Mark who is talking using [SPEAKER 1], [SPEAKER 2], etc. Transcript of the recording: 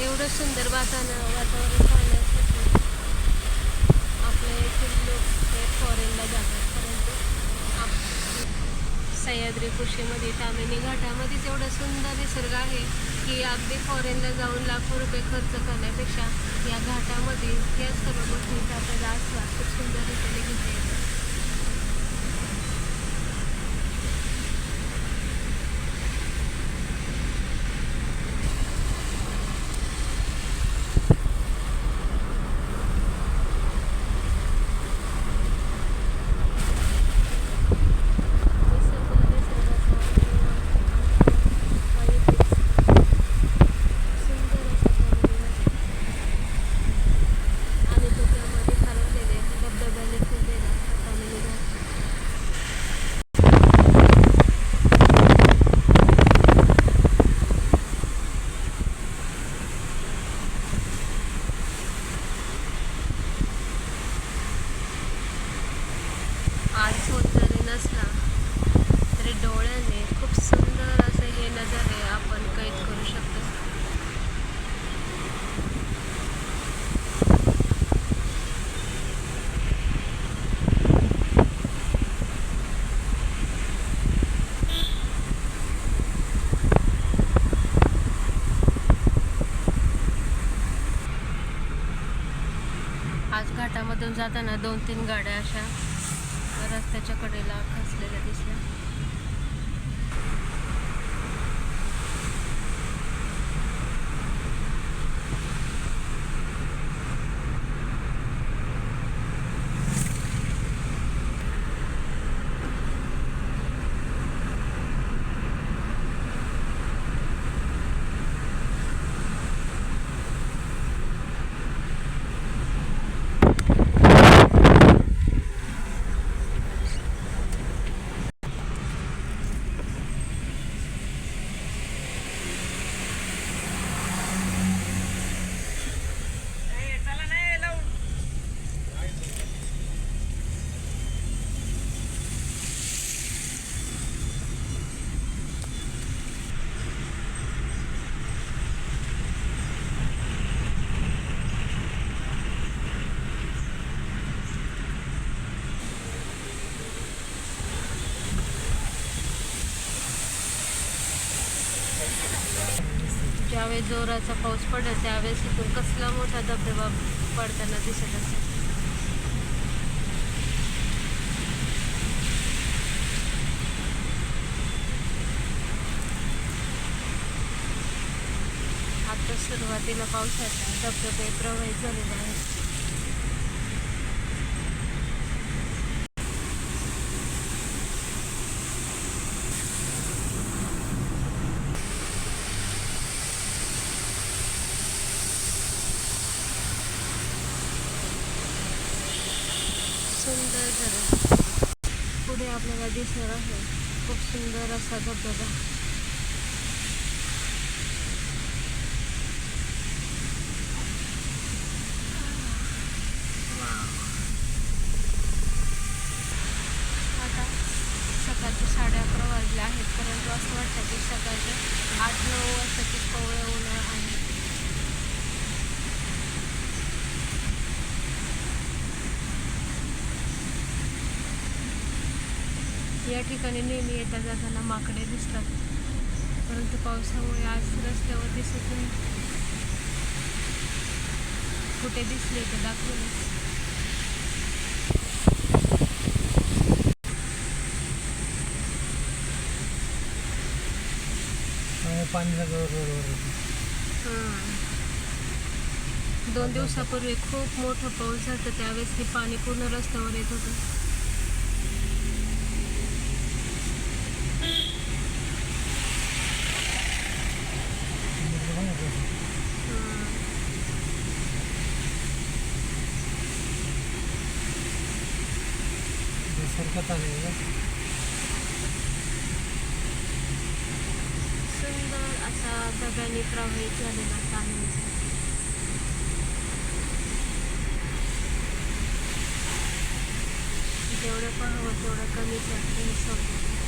[SPEAKER 1] एवढं सुंदर वातावरण वातावरण पाहण्यासाठी आपल्या येथील लोक हे फॉरेनला जातात. परंतु आप सह्याद्री कृषीमध्ये तामिनी घाटामध्येच एवढं सुंदर निसर्ग आहे की अगदी फॉरेनला जाऊन लाखो रुपये खर्च करण्यापेक्षा या घाटामध्ये या सर्व गोष्टींचा आपल्याला आस्वाद खूप सुंदर रीतीने घेता येतो मधून जाताना दोन तीन गाड्या अशा रस्त्याच्या कडेला खचलेल्या दिसल्या. ज्यावेळेस जोराचा पाऊस पडेल त्यावेळेस इथून कसला मोठा धबधबा पडताना दिसत असेल. आता सुरुवातीला पावसाचा धबधबे प्रवाहित झालेले आहेत. सुंदर झरा पुढे आपल्याला दिसणार आहे. खूप सुंदर असा धबधबा. आता सकाळचे साडे अकरा वाजले आहेत परंतु असं वाटतं की सकाळचे आठ नऊ वाजता की कवळं उन्हाळा आहे. या ठिकाणी नेहमी येता जाताना माकडे दिसतात. परंतु पावसामुळे आज रस्त्यावर दिसत नाही. कुठे दिसले तर दाखवले
[SPEAKER 2] पाणी
[SPEAKER 1] दोन दिवसापूर्वी खूप मोठं पाऊस झालं त्यावेळेस हे पाणी पूर्ण रस्त्यावर येत होतं.
[SPEAKER 2] सरकत आले
[SPEAKER 1] सुंदर असा दव्याने प्रवाहित झालेला तामिनीचा जेवढं पाहावं तेवढं कमीच वाटतं हे सौंदर्य